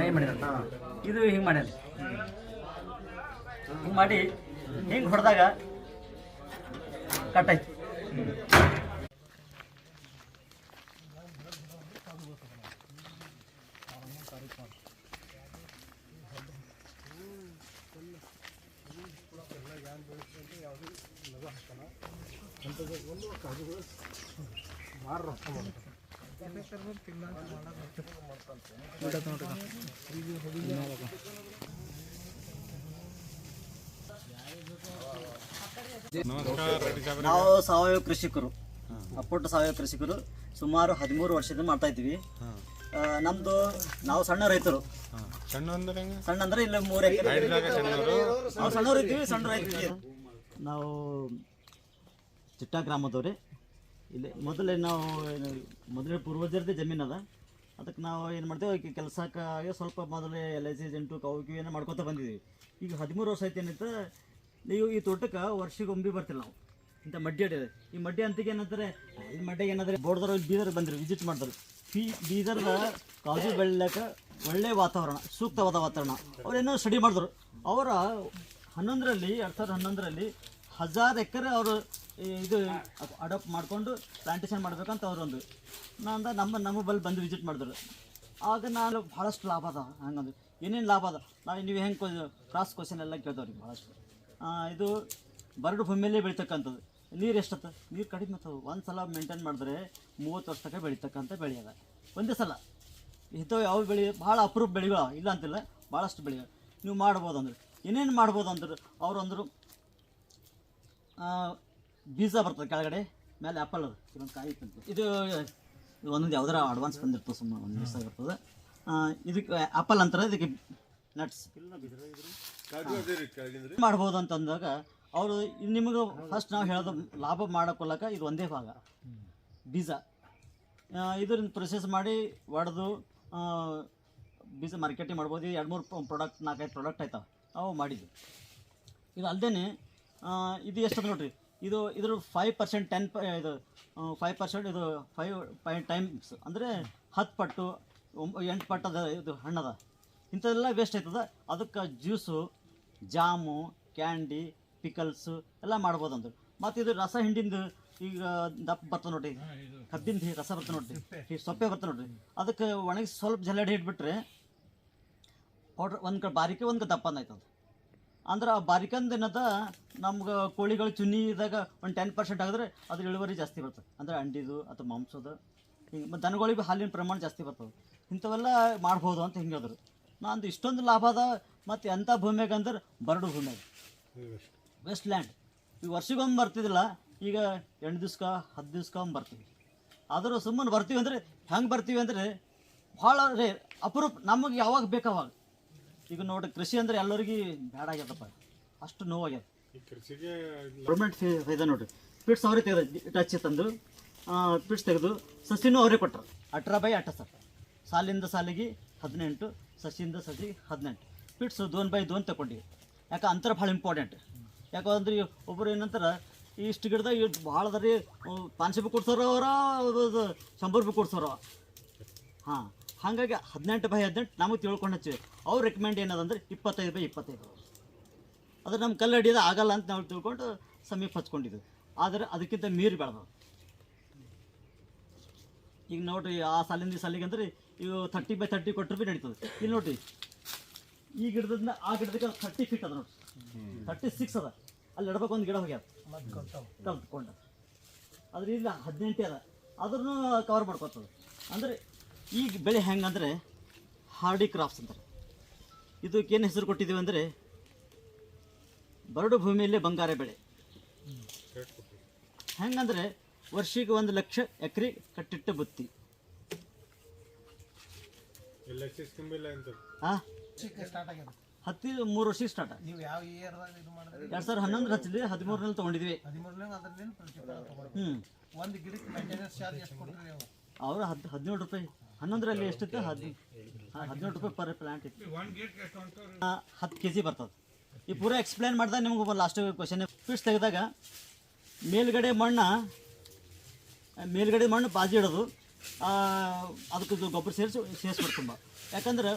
Tie ಮಾಡಿದ ಇದು ಹಿಂಗೆ ಮಾಡ್ಯಾನ ಹಿಂಗೆ ಮಾಡಿ ಹಿಂಗೆ ಹೊಡೆದಾಗ ಕಟ್ಟಾಯ್ತು ನಾವು ಸಾವಯವ ಕೃಷಿಕರು. ಅಪ್ಪುಟ್ಟ ಸಾವಯವ ಕೃಷಿಕರು ಸುಮಾರು ಹದಿಮೂರು ವರ್ಷದಿಂದ ಮಾಡ್ತಾ ಇದ್ದೀವಿ. ನಮ್ದು ನಾವು ಸಣ್ಣ ರೈತರು. ಸಣ್ಣ ಅಂದ್ರೆ ಹೆಂಗೆ? ಸಣ್ಣ ಅಂದ್ರೆ ಇಲ್ಲ ಮೂರು ಎಕರೆ. ನಾವು ಸಣ್ಣವ್ರು ಇದ್ದೀವಿ ಸಣ್ಣ ರೈತರು ನಾವು ಚಿಟ್ಟ ಗ್ರಾಮದವ್ರಿ. ಇಲ್ಲಿ ಮೊದಲೇ ನಾವು ಏನು, ಮೊದಲೇ ಪೂರ್ವಜರದೇ ಜಮೀನು ಅದ. ಅದಕ್ಕೆ ನಾವು ಏನು ಮಾಡ್ತೇವೆ ಕೆಲಸಕ್ಕಾಗಿ ಸ್ವಲ್ಪ ಮೊದಲೇ ಎಲ್ ಐ ಸಿ ಕೌಕಿ ಕಿವು ಏನೋ ಮಾಡ್ಕೊತ ಬಂದಿದ್ದೀವಿ ಈಗ ಹದಿಮೂರು ವರ್ಷ ಐತೆ ಏನಿತ್ತು ನೀವು ಈ ತೋಟಕ್ಕೆ ವರ್ಷಿಗೊಮ್ಮೆ ಬರ್ತಿಲ್ಲ ನಾವು. ಇಂಥ ಮಡ್ಡಿ ಅಡಿದೆ ಈ ಮಡ್ಡಿ ಅಂತಿಗೆ ಏನಂತಾರೆ ಈ ಮಡ್ಡಿಗೆ ಏನಾದ್ರೆ ಬೋರ್ಡ್ದವ್ರು ಬೀದರ್ ಬಂದರು, ವಿಸಿಟ್ ಮಾಡಿದ್ರು. ಫೀ ಬೀದರ್ದ ಕಾಜು ಬೆಳಿಲಕ್ಕೆ ಒಳ್ಳೆಯ ವಾತಾವರಣ, ಸೂಕ್ತವಾದ ವಾತಾವರಣ. ಅವರೇನೋ ಸ್ಟಡಿ ಮಾಡಿದ್ರು. ಅವರ ಹನ್ನೊಂದರಲ್ಲಿ, ಎರಡು ಸಾವಿರದ ಹನ್ನೊಂದರಲ್ಲಿ ಹಜಾರ್ ಎಕರೆ ಅವರು ಇದು ಅಡಾಪ್ಟ್ ಮಾಡಿಕೊಂಡು ಪ್ಲಾಂಟೇಷನ್ ಮಾಡ್ಬೇಕಂತ ನಾನು ನಂದ ನಮ್ಮ ನಮ್ಮ ಬಲ್ಲಿ ಬಂದು ವಿಸಿಟ್ ಮಾಡಿದ್ರು. ಆಗ ನಾನು ಭಾಳಷ್ಟು ಲಾಭ ಅದ ಹಂಗಂದು ಏನೇನು ಲಾಭ ಅದ ನಾವು ನೀವು ಹೆಂಗೆ ಕ್ರಾಸ್ ಕ್ವಶನ್ ಎಲ್ಲ ಕೇಳ್ದವ್ರಿಗೆ ಭಾಳಷ್ಟು ಇದು ಬರಡು ಭೂಮಿಯಲ್ಲೇ ಬೆಳಿತಕ್ಕಂಥದ್ದು. ನೀರು ಎಷ್ಟತ್ತ ನೀರು ಕಡಿಮೆ ಆಗ್ತವೆ ಒಂದು ಸಲ ಮೇಂಟೈನ್ ಮಾಡಿದ್ರೆ ಮೂವತ್ತು ವರ್ಷ ತನಕ ಬೆಳಿತಕ್ಕಂಥ ಬೆಳೆ ಅದ. ಒಂದೇ ಸಲ. ಇಂಥವು ಯಾವ ಬೆಳೆ ಭಾಳ ಅಪರೂಪ ಬೆಳೆಗಳ ಇಲ್ಲ ಅಂತಿಲ್ಲ ಭಾಳಷ್ಟು ಬೆಳೆಗಳು. ನೀವು ಮಾಡ್ಬೋದು ಅಂದ್ರೆ ಏನೇನು ಮಾಡ್ಬೋದು ಅಂದರು ಅವ್ರು ಅಂದರು ಬೀಜ ಬರ್ತದೆ ಕೆಳಗಡೆ, ಮೇಲೆ ಆ್ಯಪಲ್ ಅದು. ಇದೊಂದು ಕಾಯಿ ಇತ್ತಂತೆ. ಇದು ಇದು ಒಂದೊಂದು ಯಾವ್ದಾರ ಅಡ್ವಾನ್ಸ್ ಬಂದಿರ್ತದೆ ಸುಮ್ಮನೆ ಒಂದು ದಿವಸ ಇರ್ತದೆ ಇದಕ್ಕೆ ಆ್ಯಪಲ್ ಅಂತಾರೆ, ಇದಕ್ಕೆ ನಟ್ಸ್ ಮಾಡ್ಬೋದು ಅಂತಂದಾಗ, ಅವರು ಅವರು ನಿಮಗೆ ಫಸ್ಟ್ ನಾವು ಹೇಳೋದು ಲಾಭ ಮಾಡೋಕೊಲ್ಲಕ ಇದು ಒಂದೇ ಭಾಗ. ಬೀಜ. ಇದರಿಂದ ಪ್ರೊಸೆಸ್ ಮಾಡಿ ಒಡೆದು ಬೀಜ ಮಾರ್ಕೆಟಿಂಗ್ ಮಾಡ್ಬೋದು. ಎರಡು ಮೂರು ಪ್ರಾಡಕ್ಟ್ ನಾಲ್ಕೈದು ಪ್ರಾಡಕ್ಟ್ ಆಯ್ತಾವೆ. ಅವು ಮಾಡಿದ್ವಿ ಇದು ಅಲ್ಲದೇ ಇದು ಎಷ್ಟು ನೋಡ್ರಿ? ಇದು ಇದ್ರ ಫೈವ್ ಪರ್ಸೆಂಟ್ ಟೆನ್ ಪ ಇದು ಫೈವ್ ಪರ್ಸೆಂಟ್ ಇದು ಫೈವ್ ಪಾಯಿಂಟ್ ಟೈಮ್ಸ್ ಅಂದರೆ ಹತ್ತು ಪಟ್ಟು ಒಂಬ ಎಂಟು ಪಟ್ಟದ ಇದು ಹಣ್ಣದ. ಇಂಥದೆಲ್ಲ ವೇಸ್ಟ್ ಆಯ್ತದ. ಅದಕ್ಕೆ ಜ್ಯೂಸು ಜಾಮು ಕ್ಯಾಂಡಿ ಪಿಕಲ್ಸು ಎಲ್ಲ ಮಾಡ್ಬೋದು ಅಂದರು ಮತ್ತು ಇದು ರಸ ಹಿಂಡಿಂದು ಈಗ ದಪ್ಪ ಬರ್ತದೆ ನೋಡ್ರಿ. ಕಬ್ಬಿಂದು ರಸ ಬರ್ತದೆ ನೋಡ್ರಿ. ಈ ಸೊಪ್ಪೆ ಬರ್ತದೆ ನೋಡಿರಿ. ಅದಕ್ಕೆ ಒಣಗಿಸಿ ಸ್ವಲ್ಪ ಜಲ್ಲಡಿ ಇಟ್ಬಿಟ್ರೆ ಪೌಡ್ರ್ ಒಂದು ಕಡೆ ಬಾರಿಕೆ ಒಂದು ಕಡೆ ದಪ್ಪ ಆಯ್ತದ. ಅಂದ್ರೆ ಆ ಬಾರಿಕಂದು ಏನದ ನಮ್ಗೆ ಕೋಳಿಗಳು ಚುನ್ನಿದಾಗ ಒಂದು ಟೆನ್ ಪರ್ಸೆಂಟ್ ಆಗಿದ್ರೆ ಅದ್ರ ಇಳುವರಿ ಜಾಸ್ತಿ ಬರ್ತದೆ. ಅಂದ್ರೆ ಅಂಡಿದು ಅಥವಾ ಮಾಂಸದ ಹಿಂಗೆ ಮತ್ತು ದನಗಳಿಗೆ ಹಾಲಿನ ಪ್ರಮಾಣ ಜಾಸ್ತಿ ಬರ್ತದೆ. ಇಂಥವೆಲ್ಲ ಮಾಡ್ಬೋದು ಅಂತ ಹಿಂಗೆ ಹೇಳಿದ್ರು. ನಂದು ಇಷ್ಟೊಂದು ಲಾಭ ಅದ, ಮತ್ತು ಎಂಥ ಭೂಮಿಯಾಗ ಅಂದ್ರೆ ಬರಡು ಭೂಮಿಯಾಗ. ವೆಸ್ಟ್ ಲ್ಯಾಂಡ್ ಈಗ ವರ್ಷಕ್ಕೊಮ್ಮೆ ಬರ್ತಿದ್ದಿಲ್ಲ ಈಗ ಎಂಟು ದಿವ್ಸಕ್ಕೆ ಹತ್ತು ದಿವ್ಸಕ್ಕೊಮ್ಮೆ ಬರ್ತೀವಿ. ಆದರೂ ಸುಮ್ಮನೆ ಬರ್ತೀವಿ ಅಂದರೆ ಹೆಂಗೆ ಬರ್ತೀವಿ ಅಂದರೆ ಭಾಳ ರೇ ಅಪರೂಪ ನಮಗೆ ಯಾವಾಗ ಬೇಕಾವಾಗ ಈಗ ನೋಡ್ರಿ ಕೃಷಿ ಅಂದ್ರೆ ಎಲ್ಲರಿಗೂ ಬೇಡ ಆಗ್ಯದಪ್ಪ. ಅಷ್ಟು ನೋವಾಗ್ಯದ. ಈ ಕೃಷಿಗೆ ಗೌರ್ಮೆಂಟ್ ಇದೆ ನೋಡ್ರಿ ಪಿಟ್ಸ್ ಅವರೇ ತೆಗೆದ ಟಚ್ ತಂದು ಪಿಟ್ಸ್ ತೆಗೆದು ಸಸಿನೂ ಅವರೇ ಕೊಟ್ಟರು ಅಟ್ರ ಬೈ ಅಟ್ಟ ಸರ್. ಸಾಲಿಂದ ಸಾಲಿಗೆ ಹದಿನೆಂಟು ಸಸಿಯಿಂದ ಸಸಿ ಹದಿನೆಂಟು. ಪಿಟ್ಸು ದೋನ್ ಬೈ ದೋನ್ ತಗೊಂಡಿವಿ. ಯಾಕೆ ಅಂತರ ಭಾಳ ಇಂಪಾರ್ಟೆಂಟ್ ಯಾಕಂದ್ರೆ ಒಬ್ಬರು ಏನಂತಾರೆ ಇಷ್ಟು ಗಿಡದಾಗ ಇಷ್ಟು ಭಾಳ ಅದ ರೀ ಪಾನ್ಸಿ ರೂಪಾಯಿ ಕೊಡ್ಸೋರು ಅವರ ಶಂಬರ್ ರೂಪಾಯಿ ಕೊಡ್ಸೋರು. ಹಾಂ. ಹಾಗಾಗಿ ಹದಿನೆಂಟು ಬೈ ಹದಿನೆಂಟು ನಮಗೆ ತಿಳ್ಕೊಂಡು ಹಚ್ಚಿವಿ. ಅವ್ರ ರೆಕಮೆಂಡ್ ಏನದಂದ್ರೆ ಇಪ್ಪತ್ತೈದು ಬೈ ಇಪ್ಪತ್ತೈದು. ಅದು ನಮ್ಮ ಕಲ್ಲು ಹಿಡಿಯೋದು ಆಗಲ್ಲ ಅಂತ ನಾವು ತಿಳ್ಕೊಂಡು ಸಮೀಪ ಹಚ್ಕೊಂಡಿದ್ವಿ. ಆದರೆ ಅದಕ್ಕಿಂತ ಮೀರಿ ಬೆಳೆದವು ಈಗ ನೋಡ್ರಿ ಆ ಸಾಲಿಂದ ಈ ಸಾಲಿಗೆ ಅಂದ್ರೆ ಇವು ಥರ್ಟಿ ಬೈ ಥರ್ಟಿ ಕೊಟ್ಟರು ಭೀ ನಡೀತದೆ. ಇಲ್ಲಿ ನೋಡ್ರಿ ಈ ಗಿಡದಿಂದ ಆ ಗಿಡದಕ್ಕೆ ಥರ್ಟಿ ಫೀಟ್ ಅದ ನೋಡ್ರಿ. ತರ್ಟಿ ಸಿಕ್ಸ್ ಅದ. ಅಲ್ಲಿ ಇಡ್ಬೇಕು ಒಂದು ಗಿಡ ಹೋಗ್ಯಾದ. ಕಲ್ತ್ಕೊಂಡು. ಅದ್ರ ಇಲ್ಲ ಹದಿನೆಂಟೇ ಅದ. ಅದ್ರೂ ಕವರ್ ಮಾಡ್ಕೊತದೆ. ಅಂದರೆ ಈ ಬೆಳೆ ಹೆಂಗಂದರೆ ಹಾರ್ಡಿ ಕ್ರಾಪ್ಸ್ ಅಂತಾರೆ. ಇದಕ್ಕೇನು ಹೆಸರು ಕೊಟ್ಟಿದ್ದೀವಿ ಅಂದರೆ ಬರಡು ಭೂಮಿಯಲ್ಲೇ ಬಂಗಾರ ಬೆಳೆ. ಹೆಂಗಂದ್ರೆ ವರ್ಷಕ್ಕೆ ಒಂದು ಲಕ್ಷ ಎಕರೆ ಕಟ್ಟಿಟ್ಟ ಬುತ್ತಿ. ಹತ್ತಿ ಮೂರು ವರ್ಷ ಸ್ಟಾರ್ಟ್ ಎರಡ್ ಸಾವಿರದ ಹನ್ನೊಂದು ಹಚ್ಚಿದ್ವಿ ಹದಿಮೂರರಲ್ಲಿ ತೊಗೊಂಡಿದ್ವಿ. ಹ್ಞೂ ಒಂದು ಗಿಡಕ್ಕೆ ಮೇಂಟೆನೆನ್ಸ್ ಚಾರ್ಜ್ ಎಷ್ಟು ಕೊಡ್ತೀರಿ ನೀವು? ಅವರು ಹದ್ ಹದಿನೇಳು ರೂಪಾಯಿ. ಹನ್ನೊಂದರಲ್ಲಿ ಎಷ್ಟಿತ್ತು ಹದಿ ಹದಿನೆಂಟು ರೂಪಾಯಿ ಪರ್ ಪ್ಲಾಂಟ್ ಇತ್ತು. ಹತ್ತು ಕೆ ಜಿ ಬರ್ತದೆ. ಈ ಪೂರ ಎಕ್ಸ್ಪ್ಲೇನ್ ಮಾಡಿದಾಗ ನಿಮ್ಗೆ ಲಾಸ್ಟ್ ಕ್ವಶನ್ ಫಿಶ್ ತೆಗೆದಾಗ ಮೇಲ್ಗಡೆ ಮಣ್ಣು ಮೇಲ್ಗಡೆ ಮಣ್ಣು ಬಾಜಿ ಇಡೋದು. ಅದಕ್ಕೆ ಗೊಬ್ಬರ ಸೇರಿಸಿ ಸೇರಿಸ್ಬಿಡ್ತು ತುಂಬ. ಯಾಕಂದ್ರೆ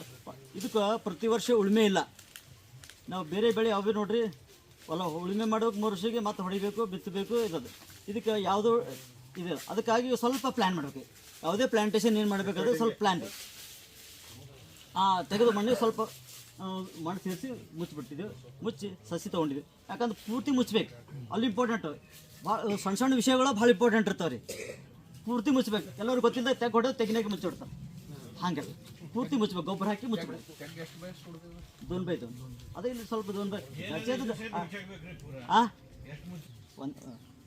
ಇದಕ್ಕೆ ಪ್ರತಿ ವರ್ಷ ಉಳುಮೆ ಇಲ್ಲ. ನಾವು ಬೇರೆ ಬೆಳೆ ಯಾವ ನೋಡ್ರಿ, ಹೊಲ ಉಳುಮೆ ಮಾಡೋಕೆ ಮೂರು ವರ್ಷಕ್ಕೆ ಮತ್ತೆ ಹೊಡಿಬೇಕು, ಬಿತ್ತಬೇಕು, ಇರೋದು. ಇದಕ್ಕೆ ಯಾವುದೋ ಇದೆ. ಅದಕ್ಕಾಗಿ ಸ್ವಲ್ಪ ಪ್ಲ್ಯಾನ್ ಮಾಡಬೇಕು. ಯಾವುದೇ ಪ್ಲ್ಯಾಂಟೇಷನ್ ಏನು ಮಾಡಬೇಕಾದ್ರೆ ಸ್ವಲ್ಪ ಪ್ಲಾಂಟ್ ಆ ತೆಗೆದು ಮಣ್ಣಿಗೆ ಸ್ವಲ್ಪ ಮಣ್ಣು ಸೇರಿಸಿ ಮುಚ್ಚಿಬಿಟ್ಟಿದ್ದೆವು ಮುಚ್ಚಿ ಸಸಿ ತೊಗೊಂಡಿದ್ವಿ ಯಾಕಂದ್ರೆ ಪೂರ್ತಿ ಮುಚ್ಚಬೇಕು ಅಲ್ಲಿ ಇಂಪಾರ್ಟೆಂಟ್ ಭಾಳ ಸಣ್ಣ ಸಣ್ಣ ವಿಷಯಗಳು ಭಾಳ ಇಂಪಾರ್ಟೆಂಟ್ ಇರ್ತಾವೆ ರೀ ಪೂರ್ತಿ ಮುಚ್ಚಬೇಕು ಎಲ್ಲರೂ ಗೊತ್ತಿಲ್ಲ ತೆಗ್ ಹೊಡೆದು ತೆಗಿನಾಗೆ ಮುಚ್ಚಿಬಿಡ್ತಾರೆ. ಹಾಗೆಲ್ಲ. ಪೂರ್ತಿ ಮುಚ್ಚಬೇಕು ಗೊಬ್ಬರ ಹಾಕಿ ಮುಚ್ಚಿಬಿಡ್ಬೇಕು. ದೋನ್ ಬೈ ದೋನ್. ಅದೇ ಇಲ್ಲಿ ಸ್ವಲ್ಪ ದೋನ್ ಬೈ. ಹಾಂ ಒಂದು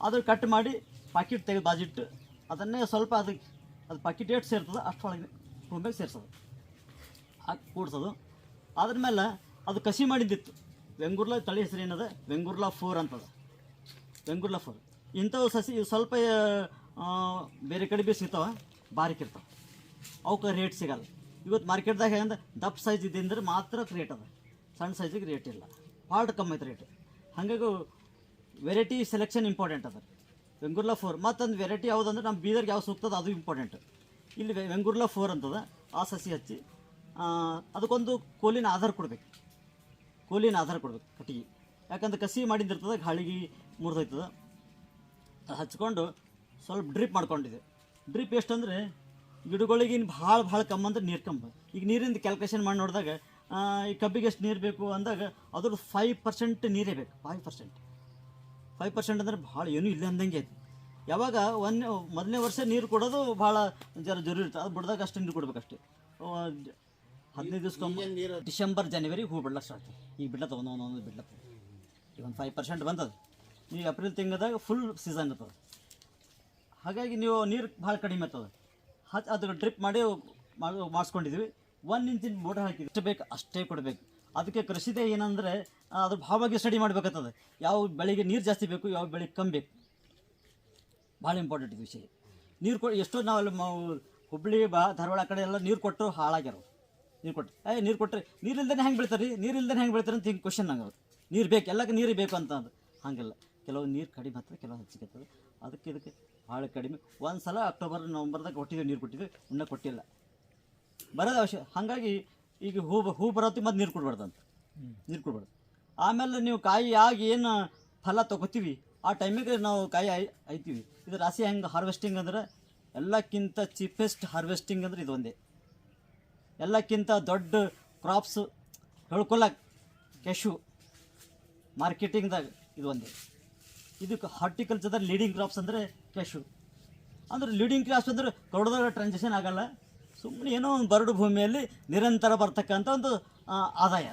ಅದ್ರ ಕಟ್ ಮಾಡಿ ಪಾಕಿಟ್ ತೆಗೆದು ಬಾಜಿಟ್ಟು. ಅದನ್ನೇ ಸ್ವಲ್ಪ ಅದಕ್ಕೆ ಅದು ಪಾಕಿಟ್ ಡೇಟ್ ಸೇರ್ತದೆ ಅಷ್ಟೊಳಗೆ ಭೂಮಿಗೆ ಸೇರ್ಸೋದು ಹಾಕಿ ಕೂಡ್ಸೋದು. ಅದ್ರ ಮೇಲೆ ಅದು ಕಸಿ ಮಾಡಿದ್ದಿತ್ತು. ವೆಂಗುರ್ಲಾ ತಳಿ ಹೆಸರು ಏನದ? ವೆಂಗುರ್ಲಾ ಫೋರ್ ಅಂತದ. ವೆಂಗುರ್ಲಾ ಫೋರ್. ಇಂಥವು ಸಸಿ ಸ್ವಲ್ಪ ಬೇರೆ ಕಡೆ ಬಿ ಸಿಗ್ತಾವೆ ಬಾರಿಕ್ ಇರ್ತಾವೆ. ಅವಕ್ಕೆ ರೇಟ್ ಸಿಗಲ್ಲ. ಇವತ್ತು ಮಾರ್ಕೆಟ್ದಾಗ ಹೆಂಗೆ ದಪ್ಪ ಸೈಜ್ ಇದೆ ಅಂದ್ರೆ ಮಾತ್ರ ರೇಟ್ ಅದ. ಸಣ್ಣ ಸೈಜಿಗೆ ರೇಟ್ ಇಲ್ಲ. ಭಾಳ ಕಮ್ಮಿ ಐತೆ ರೇಟ್ ಹಾಗಾಗಿ ವೆರೈಟಿ ಸೆಲೆಕ್ಷನ್ ಇಂಪಾರ್ಟೆಂಟ್ ಅದ. ವೆಂಗುರ್ಲಾ ಫೋರ್ ಮತ್ತೊಂದು ವೆರೈಟಿ ಯಾವುದಂದ್ರೆ ನಮ್ಮ ಬೀದರ್ಗೆ ಯಾವ ಸೂಕ್ತದ ಅದು ಇಂಪಾರ್ಟೆಂಟ್ ಇಲ್ಲಿ ವೆಂಗುರ್ಲಾ ಫೋರ್ ಅಂತದ. ಆ ಸಸಿ ಹಚ್ಚಿ ಅದಕ್ಕೊಂದು ಕೋಲಿನ ಆಧಾರ ಕೊಡ್ಬೇಕು. ಕೋಲಿನ ಆಧಾರ ಕೊಡ್ಬೇಕು ಕಟ್ಟಿಗೆ. ಯಾಕಂದ್ರೆ ಕಸಿ ಮಾಡಿದ್ದಿರ್ತದೆ, ಗಾಳಿಗೆ ಮುರಿದೋಯ್ತದ. ಹಚ್ಕೊಂಡು ಸ್ವಲ್ಪ ಡ್ರಿಪ್ ಮಾಡ್ಕೊಂಡಿದೆ. ಡ್ರಿಪ್ ಎಷ್ಟಂದರೆ ಗಿಡಗಳಿಗೆ ಇನ್ನು ಭಾಳ ಭಾಳ ಕಮ್ಮಿ ಅಂದ್ರೆ ನೀರು ಕಮ್ಮ. ಈಗ ನೀರಿಂದ ಕ್ಯಾಲ್ಕುಲೇಷನ್ ಮಾಡಿ ನೋಡಿದಾಗ ಈ ಕಬ್ಬಿಗೆ ಎಷ್ಟು ನೀರು ಬೇಕು ಅಂದಾಗ ಅದ್ರದ್ದು ಫೈವ್ ಪರ್ಸೆಂಟ್ ನೀರೇ ಬೇಕು. ಫೈವ್ ಪರ್ಸೆಂಟ್ ಫೈವ್ ಪರ್ಸೆಂಟ್ ಅಂದ್ರೆ ಭಾಳ ಏನೂ ಇಲ್ಲ ಅಂದಂಗೆ ಐತಿ ಯಾವಾಗ ಒನ್ ಮೊದಲನೇ ವರ್ಷ ನೀರು ಕೊಡೋದು ಭಾಳ ಜರ ಜರೂರಿ ಇರ್ತದೆ ಅದು ಬಿಡ್ದಾಗ ಅಷ್ಟು ನೀರು ಕೊಡ್ಬೇಕಷ್ಟೇ. ಹದಿನೈದು ದಿವ್ಸಕ್ಕೊಮ್ಮೆ ಡಿಸೆಂಬರ್ ಜನವರಿ ಹೂ ಬಿಡ್ಲಕ್ಕೆ ಸ್ಟಾರ್ಟ್ ಈಗ ಬಿಡ್ಲತ್ತ ಒಂದು ಒಂದೊಂದು ಬಿಡ್ಲತ್ತ ಈಗ ಒಂದು ಫೈವ್ ಪರ್ಸೆಂಟ್ ಬಂದದ ಈಗ ಏಪ್ರಿಲ್ ತಿಂಗಳದಾಗ ಫುಲ್ ಸೀಸನ್ ಇರ್ತದೆ. ಹಾಗಾಗಿ ನೀವು ನೀರು ಭಾಳ ಕಡಿಮೆ ಇರ್ತದೆ. ಹತ್ತು ಅದು ಡ್ರಿಪ್ ಮಾಡಿ ಮಾಡಿ ಮಾಡಿಸ್ಕೊಂಡಿದ್ವಿ. ಒಂದು ಇಂಚಿನ ಮೋಟರ್ ಹಾಕಿ ಎಷ್ಟು ಬೇಕು ಅಷ್ಟೇ ಕೊಡಬೇಕು. ಅದಕ್ಕೆ ಕೃಷಿದೆ ಏನಂದರೆ ಅದ್ರ ಭಾವವಾಗಿ ಸ್ಟಡಿ ಮಾಡ್ಬೇಕಾಗ್ತದೆ. ಯಾವ ಬೆಳೆಗೆ ನೀರು ಜಾಸ್ತಿ ಬೇಕು ಯಾವ ಬೆಳೆಗೆ ಕಮ್ಮಿ ಬೇಕು. ಭಾಳ ಇಂಪಾರ್ಟೆಂಟ್ ಇದು ವಿಷಯ. ನೀರು ಕೊ ಎಷ್ಟೋ ನಾವು ಹುಬ್ಬಳ್ಳಿ ಬಾ ಧಾರವಾಡ ಕಡೆ ಎಲ್ಲ ನೀರು ಕೊಟ್ಟರು ಹಾಳಾಗ್ಯಾರ. ನೀರು ಕೊಟ್ಟರೆ ಏ ನೀರು ಕೊಟ್ಟರೆ ನೀರಿಲ್ದೇ ಹೆಂಗೆ ಬೆಳಿತಾರೆ ರೀ ಇಲ್ದೇ ಹೆಂಗೆ ಬೆಳಿತಾರೆ ಅಂತ ಹಿಂಗೆ ಕ್ವಶನ್ ನಂಗೆ ನೀರು ಬೇಕು ಎಲ್ಲಕ್ಕೆ ನೀರು ಬೇಕು ಅಂತ ಅದು. ಹಾಗೆಲ್ಲ. ಕೆಲವು ನೀರು ಕಡಿಮೆ ಆಗ್ತದೆ ಕೆಲವು ಹೆಚ್ಚಿಗೆ ಅದಕ್ಕೆ ಇದಕ್ಕೆ ಭಾಳ ಕಡಿಮೆ. ಒಂದು ಸಲ ಅಕ್ಟೋಬರ್ ನವಂಬರ್ದಾಗ ಕೊಟ್ಟಿದ್ದೀವಿ ನೀರು ಕೊಟ್ಟಿದ್ವಿ. ಇನ್ನೂ ಕೊಟ್ಟಿಲ್ಲ. ಬರೋದು ಅವಶ್ಯ ಹಾಗಾಗಿ ಈಗ ಹೂ ಹೂ ಬರೋತಿ ಮತ್ತು ನೀರು ಕೊಡ್ಬಾರ್ದು ಅಂತ. ನೀರು ಕೊಡ್ಬಾರ್ದು. ಆಮೇಲೆ ನೀವು ಕಾಯಿ ಆಗಿ ಏನು ಫಲ ತಗೋತೀವಿ, ಆ ಟೈಮಿಗೆ ನಾವು ಕಾಯಿ ಆಯ್ ಇದು ರಾಶಿ ಹೆಂಗೆ ಹಾರ್ವೆಸ್ಟಿಂಗ್ ಅಂದ್ರೆ, ಎಲ್ಲಕ್ಕಿಂತ ಚೀಪೆಸ್ಟ್ ಹಾರ್ವೆಸ್ಟಿಂಗ್ ಅಂದ್ರೆ ಇದೊಂದೇ ಎಲ್ಲಕ್ಕಿಂತ ದೊಡ್ಡ ಕ್ರಾಪ್ಸ್ ಹೇಳ್ಕೊಳಕ್ಕೆ ಕ್ಯಾಶು ಮಾರ್ಕೆಟಿಂಗ್ದಾಗ ಇದು ಒಂದೇ. ಇದಕ್ಕೆ ಹಾರ್ಟಿಕಲ್ಚರ್ದಾಗ ಲೀಡಿಂಗ್ ಕ್ರಾಪ್ಸ್ ಅಂದರೆ ಕ್ಯಾಶು ಅಂದ್ರೆ ಲೀಡಿಂಗ್ ಕ್ರಾಪ್ಸ್ ಅಂದ್ರೆ ಕರೋಡದಾಗ ಟ್ರಾನ್ಸಾಕ್ಷನ್ ಆಗಲ್ಲ. ಸುಮ್ಮನೆ ಏನೋ ಒಂದು ಬರಡು ಭೂಮಿಯಲ್ಲಿ ನಿರಂತರ ಬರ್ತಕ್ಕಂಥ ಒಂದು ಆದಾಯ.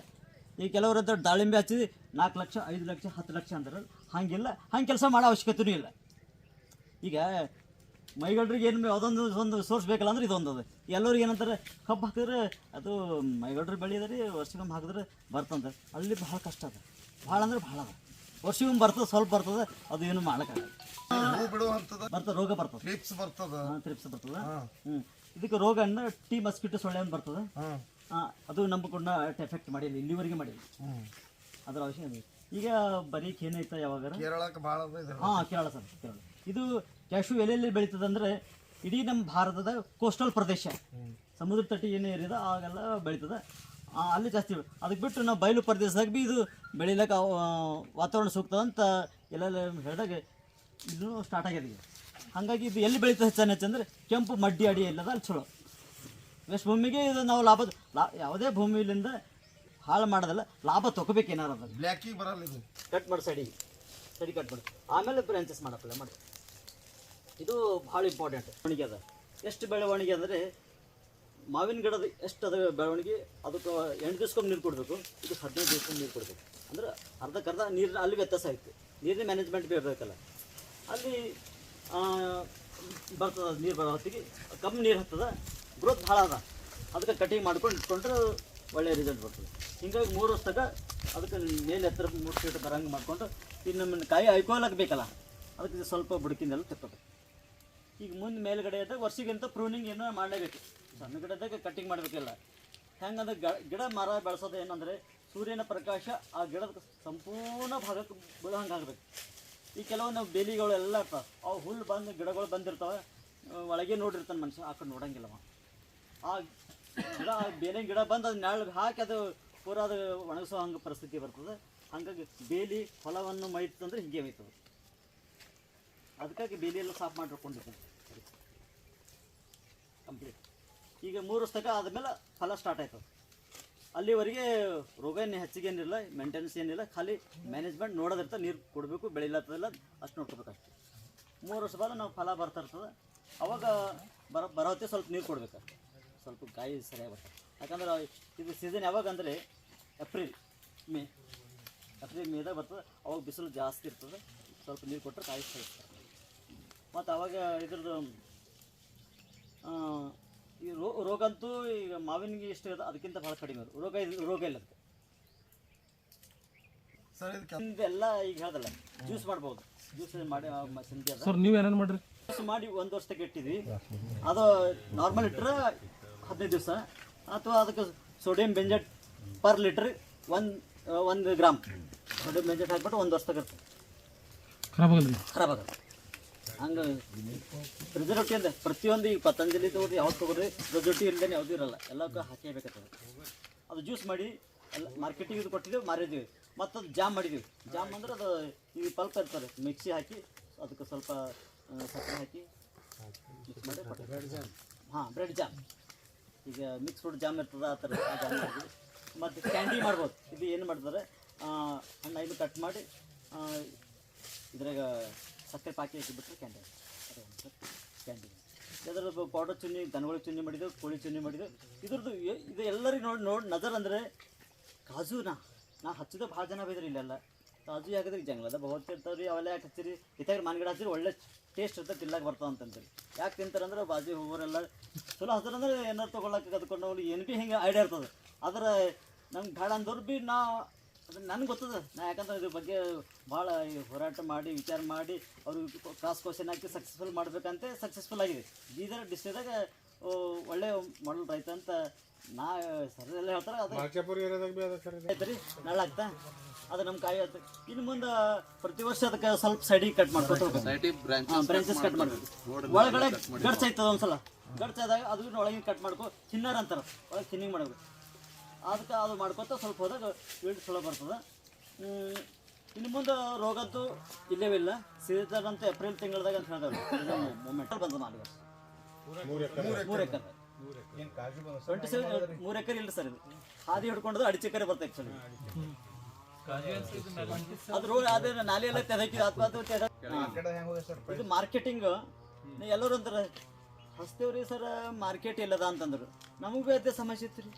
ಈಗ ಕೆಲವರು ಅಂತ ದಾಳಿಂಬೆ ಹಚ್ಚಿದ್ವಿ ನಾಲ್ಕು ಲಕ್ಷ ಐದು ಲಕ್ಷ ಹತ್ತು ಲಕ್ಷ ಅಂದ್ರೆ. ಹಾಗಿಲ್ಲ ಹಂಗೆ ಕೆಲಸ ಮಾಡೋ ಅವಶ್ಯಕತೆಯೂ ಇಲ್ಲ. ಈಗ ಮೈಗಡ್ರಿಗೆ ಏನು ಅದೊಂದು ಒಂದು ಸೋರ್ಸ್ ಬೇಕಲ್ಲ ಅಂದ್ರೆ ಇದೊಂದು ಅದು ಎಲ್ಲರಿಗೆ ಏನಂತಾರೆ ಕಬ್ಬು ಹಾಕಿದ್ರೆ ಅದು ಮೈಗಳ್ರು ಬೆಳೆಯದ್ರಿ ವರ್ಷಗೊಮ್ಮೆ ಹಾಕಿದ್ರೆ ಬರ್ತಂತ. ಅಲ್ಲಿ ಭಾಳ ಕಷ್ಟ ಅದ. ಭಾಳ ಅಂದ್ರೆ ಭಾಳ ಅದ. ವರ್ಷಕ್ಕೊಮ್ಮೆ ಬರ್ತದೆ ಸ್ವಲ್ಪ ಬರ್ತದೆ ಅದು ಏನು ಮಾಡೋಕ್ಕಾಗಲ್ಲ. ಬರ್ತದೆ ರೋಗ ಬರ್ತದೆ. ಟ್ರಿಪ್ಸ್ ಬರ್ತದೆ? ಹಾಂ ತ್ರಿಪ್ಸ್ ಬರ್ತದೆ. ಹ್ಞೂ ಇದಕ್ಕೆ ರೋಗ ಅನ್ನ ಟೀ ಮಸ್ಕಿಟೋ ಸೊಳ್ಳೆ ಅಂತ ಬರ್ತದೆ. ಅದು ನಂಬಿಕೊಂಡ ಕೂಡ ಎಫೆಕ್ಟ್ ಮಾಡಿಲ್ಲ ಇಲ್ಲಿವರೆಗೆ ಮಾಡಿಲ್ಲ. ಅದರ ಅವಶ್ಯ ಈಗ ಬರೀ ಏನೈತೆ ಯಾವಾಗ? ಕೇರಳಕ್ಕೆ ಭಾಳ ಹಾಂ ಕೇರಳ ಸರ್ ಕೇರಳ. ಇದು ಕ್ಯಾಶು ಎಲ್ಲೆಲ್ಲಿ ಬೆಳೀತದೆ ಅಂದರೆ ಇಡೀ ನಮ್ಮ ಭಾರತದ ಕೋಸ್ಟಲ್ ಪ್ರದೇಶ. ಸಮುದ್ರ ತಟ್ಟಿ ಏನೇ ಏರಿದ ಆಗೆಲ್ಲ ಬೆಳೀತದೆ. ಅಲ್ಲಿ ಜಾಸ್ತಿ ಅದಕ್ಕೆ ಬಿಟ್ಟು ನಾವು ಬಯಲು ಪ್ರದೇಶದಾಗ ಬಿ ಇದು ಬೆಳಿಲಕ್ಕೆ ವಾತಾವರಣ ಸೂಕ್ತ ಅಂತ ಎಲ್ಲೆಲ್ಲ ಹೇಳಿದಾಗ ಇದು ಸ್ಟಾರ್ಟ್ ಆಗ್ಯದ ಈಗ. ಹಾಗಾಗಿ ಇದು ಎಲ್ಲಿ ಬೆಳೀತದೆ ಹೆಚ್ಚಾನೆ ಹೆಚ್ಚಂದ್ರೆ ಕೆಂಪು ಮಡ್ಡಿ ಅಡಿ ಎಲ್ಲದ ಅಲ್ಲಿ ಚಲೋ. ವೆಸ್ಟ್ ಭೂಮಿಗೆ ಇದು ನಾವು ಲಾಭ ಲಾ ಯಾವುದೇ ಭೂಮಿಲಿಂದ ಹಾಳು ಮಾಡೋದಲ್ಲ ಲಾಭ ತೊಗೋಬೇಕು ಏನಾರು ಅದು ಬ್ಲ್ಯಾಕಿಗೆ ಬರಲ್ಲ ಇದು. ಕಟ್ ಮಾಡಿ ಸೈಡಿಗೆ ಸೈಡಿ ಕಟ್ ಮಾಡಿ. ಆಮೇಲೆ ಬ್ರಾಂಚಸ್ ಮಾಡಪ್ಪಲ್ಲ ಮಾಡಿ. ಇದು ಭಾಳ ಇಂಪಾರ್ಟೆಂಟ್ ಬೆಳವಣಿಗೆ ಅದ. ಎಷ್ಟು ಬೆಳವಣಿಗೆ ಅಂದರೆ ಮಾವಿನ ಗಿಡದ ಎಷ್ಟು ಅದ ಬೆಳವಣಿಗೆ ಅದಕ್ಕೆ ಎಂಟು ದಿವ್ಸಕ್ಕೊಮ್ಮೆ ನೀರು ಕೊಡಬೇಕು ಇದು ಹದಿನೈದು ದಿವ್ಸಕ್ಕೊಮ್ಮೆ ನೀರು ಕೊಡಬೇಕು. ಅಂದ್ರೆ ಅರ್ಧಕ್ಕರ್ಧ ನೀರಿನ ಅಲ್ಲಿ ವ್ಯತ್ಯಾಸ ಆಯಿತು ನೀರಿನ ಮ್ಯಾನೇಜ್ಮೆಂಟ್ ಇರಬೇಕಲ್ಲ ಅಲ್ಲಿ ಬರ್ತದೆ ಬರ್ತದ ನೀರು ಬರೋ ಹೊತ್ತಿಗೆ ಕಮ್ಮಿ ನೀರು ಹತ್ತದ ಗ್ರೋತ್ ಭಾಳ ಅದ. ಅದಕ್ಕೆ ಕಟಿಂಗ್ ಮಾಡ್ಕೊಂಡು ಇಟ್ಕೊಂಡ್ರೆ ಒಳ್ಳೆ ರಿಸಲ್ಟ್ ಬರ್ತದೆ. ಹಿಂಗಾಗಿ ಮೂರು ವರ್ಷದಾಗ ಅದಕ್ಕೆ ಮೇಲೆ ಎತ್ತರ ಮೂರು ಫೀಟ್ ಬರಂಗೆ ಮಾಡಿಕೊಂಡು ಇನ್ನು ನಮ್ಮನ್ನು ಕಾಯಿ ಐಕೋಲಕ್ಕೆ ಬೇಕಲ್ಲ. ಅದಕ್ಕೆ ಸ್ವಲ್ಪ ಬುಡಕಿಂದೆಲ್ಲ ತೆಕ್ಕೋಬೇಕು. ಈಗ ಮುಂದೆ ಮೇಲುಗಡೆ ಇದ್ದಾಗ ವರ್ಷಕ್ಕಿಂತ ಪ್ರೂನಿಂಗ್ ಏನೋ ಮಾಡಲೇಬೇಕು. ಸಣ್ಣ ಗಿಡದಾಗ ಕಟ್ಟಿಂಗ್ ಮಾಡಬೇಕಿಲ್ಲ. ಹೆಂಗಂದ್ರೆ ಗಿಡ ಮರ ಬೆಳೆಸೋದು ಏನಂದರೆ ಸೂರ್ಯನ ಪ್ರಕಾಶ ಆ ಗಿಡದ ಸಂಪೂರ್ಣ ಭಾಗಕ್ಕೆ ಬೀಳೋಂಗೆ ಆಗಬೇಕು. ಈ ಕೆಲವೊಂದು ಬೇಲಿಗಳು ಎಲ್ಲ ಇರ್ತಾವೆ ಅವು ಹುಲ್ಲು ಬಂದು ಗಿಡಗಳು ಬಂದಿರ್ತಾವೆ. ಒಳಗೆ ನೋಡಿರ್ತಾನೆ ಮನುಷ್ಯ, ಆ ಕಡೆ ನೋಡಂಗಿಲ್ಲವ. ಆ ಗಿಡ ಬೇಲೆ ಗಿಡ ಬಂದು ಅದು ನೆರಳು ಹಾಕಿ ಅದು ಪೂರ ಅದು ಒಣಗಿಸೋ ಹಂಗೆ ಪರಿಸ್ಥಿತಿ ಬರ್ತದೆ. ಹಾಗಾಗಿ ಬೇಲಿ ಹೊಲವನ್ನು ಮೈತಂದ್ರೆ ಹಿಂಗೆ ಹೋಯ್ತದೆ. ಅದಕ್ಕಾಗಿ ಬೇಲಿ ಎಲ್ಲ ಸಾಫ್ ಮಾಡಿ ಕಂಪ್ಲೀಟ್ ಈಗ ಮೂರು ವರ್ಷ ಆದಮೇಲೆ ಫಲ ಸ್ಟಾರ್ಟ್ ಆಯ್ತದೆ. ಅಲ್ಲಿವರೆಗೆ ರೋಗ ಏನು ಹೆಚ್ಚಿಗೆ ಏನಿಲ್ಲ ಮೇಂಟೆನೆನ್ಸ್ ಏನಿಲ್ಲ, ಖಾಲಿ ಮ್ಯಾನೇಜ್ಮೆಂಟ್ ನೋಡೋದಿರ್ತ ನೀರು ಕೊಡಬೇಕು ಬೆಳಿಲತ್ತದಿಲ್ಲ ಅಷ್ಟು ನೋಡ್ಕೋಬೇಕು ಮೂರು ವರ್ಷ ಬಾದ ನಾವು ಫಲ ಬರ್ತಾ ಇರ್ತದೆ. ಅವಾಗ ಬರ ಬರೋ ಹೊತ್ತಿಗೆ ಸ್ವಲ್ಪ ನೀರು ಕೊಡ್ಬೇಕು ಸ್ವಲ್ಪ ಕಾಯಿ ಸರಿಯಾಗಿ ಬರ್ತದೆ. ಯಾಕಂದ್ರೆ ಇದು ಸೀಸನ್ ಯಾವಾಗ ಅಂದರೆ ಏಪ್ರಿಲ್ ಮೇ ಏಪ್ರಿಲ್ ಮೇದಾಗ ಬರ್ತದೆ. ಅವಾಗ ಬಿಸಿಲು ಜಾಸ್ತಿ ಇರ್ತದೆ. ಸ್ವಲ್ಪ ನೀರು ಕೊಟ್ಟರೆ ಕಾಯಿ ಸರಿ ಮತ್ತು ಅವಾಗ ಇದ್ರದ್ದು ಆ, ಈ ರೋ ರೋಗ ಅಂತೂ ಈಗ ಮಾವಿನಿಗೆ ಎಷ್ಟು ಇರೋದು ಅದಕ್ಕಿಂತ ಭಾಳ ಕಡಿಮೆ ಇರೋದು. ರೋಗ ಇಲ್ಲ ರೋಗ ಇಲ್ಲ ಅದಕ್ಕೆ. ಎಲ್ಲ ಈಗ ಹೇಳ್ದಲ್ಲ ಜ್ಯೂಸ್ ಮಾಡ್ಬೋದು. ಜ್ಯೂಸ್ ಮಾಡಿ ಸಂಜೆ ಸರ್ ನೀವು ಏನೇನು ಮಾಡ್ರಿ? ಜ್ಯೂಸ್ ಮಾಡಿ ಒಂದು ವರ್ಷಕ್ಕೆ ಇಟ್ಟಿದ್ವಿ ಅದು ನಾರ್ಮಲ್ ಇಟ್ಟರೆ ಹದಿನೈದು ದಿವಸ ಅಥವಾ ಅದಕ್ಕೆ ಸೋಡಿಯಂ ಬೆಂಜೆಟ್ ಪರ್ ಲೀಟ್ರ್ ಒಂದು ಒಂದು ಗ್ರಾಮ್ ಸೋಡಿಯಂ ಬೆಂಜೆಟ್ ಹಾಕ್ಬಿಟ್ಟು ಒಂದು ವರ್ಷ ಇರ್ತದೆ ಖರಾಬ್ ಆಗಲ್ಲ ಖರಾಬ್ ಆಗತ್ತೆ ಹಂಗೆ ರೊಟ್ಟಿ ಅಂದೆ ಪ್ರತಿಯೊಂದು ಈಗ ಪತಂಜಲಿ ತಗೋರಿ ಯಾವ್ದು ತಗೋರಿ ರೊಟ್ಟಿ ಇಲ್ಲದೇ ಯಾವುದೂ ಇರಲ್ಲ. ಎಲ್ಲಕ್ಕೂ ಹಾಕೇಬೇಕಾಗ್ತದೆ ಅದು ಜ್ಯೂಸ್ ಮಾಡಿ ಎಲ್ಲ ಮಾರ್ಕೆಟಿಗೆ ಇದು ಕೊಟ್ಟಿದ್ದೇವೆ ಮಾರಿದ್ದೀವಿ. ಮತ್ತು ಅದು ಜಾಮ್ ಮಾಡಿದ್ದೀವಿ. ಜಾಮ್ ಅಂದ್ರೆ ಅದು ಈ ಪಲ್ಪ್ ಇರ್ತಾರೆ ಮಿಕ್ಸಿ ಹಾಕಿ ಅದಕ್ಕೆ ಸ್ವಲ್ಪ ಸಕ್ಕರೆ ಹಾಕಿ ಮಿಕ್ಸ್ ಮಾಡಿ ಹಾಂ ಬ್ರೆಡ್ ಜಾಮ್ ಈಗ ಮಿಕ್ಸ್ ಫ್ರೂಟ್ ಜಾಮ್ ಇರ್ತದೆ, ಆ ಥರ ಜಾಮ್ ಮತ್ತು ಕ್ಯಾಂಡಿ ಮಾಡ್ಬೋದು. ಇದು ಏನು ಮಾಡ್ತಾರೆ ಹಣ್ಣು ಐದು ಕಟ್ ಮಾಡಿ ಇದ್ರಾಗ ಸಕ್ಕರೆ ಪಾಕಿ ಹಾಕಿಬಿಟ್ರೆ ಕ್ಯಾಂಡಿ ಕ್ಯಾಂಡಿ ಇದರ ಪೌಡರ್ ಚುನ್ನಿ ದನಗಳಿಗೆ ಚುನ್ನಿ ಮಾಡಿದ್ದು, ಕೋಳಿ ಚುನ್ನಿ ಮಾಡಿದ್ದು, ಇದ್ರದ್ದು ಇದು ಎಲ್ಲರಿಗೂ ನೋಡಿ ನೋಡಿ ನಜರ್ ಅಂದರೆ ಕಾಜುನಾ. ನಾ ಹಚ್ಚಿದ ಭಾಳ ಜನ ಬೈದ್ರಿ ಇಲ್ಲೆಲ್ಲ. ಕಾಜು ಯಾಕಂದ್ರೆ ಜಂಗ್ಲದ ಬಹುತ್ ಇರ್ತಾವೆ ರೀ ಅವೆಲ್ಲ ಯಾಕೆ ಹಚ್ಚಿರಿ? ಇತ್ತಾಗ ಮಾನ್ಗಿಡ ಹಚ್ಚಿರಿ, ಒಳ್ಳೆ ಟೇಸ್ಟ್ ಇರ್ತದೆ, ತಿನ್ನಕ್ಕೆ ಬರ್ತಾವ ಅಂತಂತೀರಿ ಯಾಕೆ ತಿಂತಾರೆ ಅಂದ್ರೆ ಬಾಜಿ ಹೋಗೋರೆಲ್ಲ ಚಲೋ ಹಚ್ಚಾರ ಅಂದ್ರೆ ಏನಾರು ತೊಗೊಳಕ್ಕೆ ಅದಕ್ಕೊಂಡು ಅವ್ರು ಏನು ಭೀ ಹಿಂಗೆ ಐಡಿಯಾ ಇರ್ತದೆ. ಆದ್ರೆ ನಮ್ಗೆ ಬೇಡ ಅಂದವ್ರು ಭೀ ನಾ, ಅದು ನನಗೆ ಗೊತ್ತದ. ನಾ ಯಾಕಂದ್ರೆ ಇದ್ರ ಬಗ್ಗೆ ಭಾಳ ಹೋರಾಟ ಮಾಡಿ, ವಿಚಾರ ಮಾಡಿ, ಅವ್ರಿಗೆ ಕ್ರಾಸ್ ಕ್ವಶನ್ ಹಾಕಿ ಸಕ್ಸಸ್ಫುಲ್ ಮಾಡ್ಬೇಕಂತೆ ಸಕ್ಸಸ್ಫುಲ್ ಆಗಿದೆ. ಬೀದರ್ ಡಿಸ್ಟ್ರಿಕ್ದಾಗ ಒಳ್ಳೆ ಮಾಡಲ್ ರೈತ ಅಂತ ನಾ ಸರ್ ಎಲ್ಲ ಹೇಳ್ತಾರೆ ಅದು. ಮಾರ್ಚಾಪುರ ಏರಿಯಾದಾಗ ಬಿ ಅದ ಸರ್ ಇದು ಆಯ್ತು ರೀ ಆಗ್ತಾ? ಅದು ನಮ್ಮ ಕಾಯಿ ಆಯ್ತು. ಇನ್ನು ಮುಂದೆ ಪ್ರತಿ ವರ್ಷ ಅದಕ್ಕೆ ಸ್ವಲ್ಪ ಸೈಡಿಗೆ ಕಟ್ ಮಾಡ್ಕೊತ ಹೋಗ್ಬೇಕು ಬ್ರಾಂಚಸ್ ಕಟ್ ಮಾಡ್ಬೇಕು ಒಳಗಡೆ ಗಡ್ಸ್ ಆಯ್ತದ ಒಂದ್ಸಲ. ಗಡ್ಸ್ ಆದಾಗ ಅದು ಒಳಗೆ ಕಟ್ ಮಾಡ್ಕೊ ಚಿನ್ನರ್ ಅಂತಾರ. ಒಳಗೆ ಚಿನ್ನಿಂಗ್ ಮಾಡಬೇಕು. ಅದಕ್ಕೆ ಅದು ಮಾಡ್ಕೊತ ಸ್ವಲ್ಪ ಹೋದಾಗ ವೀಡ್ ಚಲೋ ಬರ್ತದೆ. ಇನ್ನು ಮುಂದೆ ರೋಗದ್ದು ಇಲ್ಲೇವಿಲ್ಲ. ಇಲ್ಲ ಅಂತ ಏಪ್ರಿಲ್ ತಿಂಗಳದಾಗ ಅಂತ ಹೇಳಿದವ್ರು ಮೂಮೆಂಟ್ ಬಂದ ಎಕರೆ. ಮೂರು ಎಕರೆ. ಟ್ವೆಂಟಿ ಸೆವೆನ್ ಮೂರು ಎಕರೆ ಇಲ್ಲ ಸರ್ ಇದು. ಹಾದಿ ಹಿಡ್ಕೊಂಡು ಅಡಿಚೆ ಎಕರೆ ಬರ್ತದೆ ಆ್ಯಕ್ಚುಲಿ ಅದು ರೋಡ್ ಅದೇ ನಾಲೆ ಎಲ್ಲ ಅಥವಾ ಇದು ಮಾರ್ಕೆಟಿಂಗ್ ಎಲ್ಲರೂ ಅಂತಾರೆ ಹಸ್ತೇವ್ರಿ ಸರ್ ಮಾರ್ಕೆಟ್ ಇಲ್ಲದ ಅಂತಂದ್ರು. ನಮಗೂ ಅದೇ ಸಮಸ್ಯೆ ಇತ್ತು ರೀ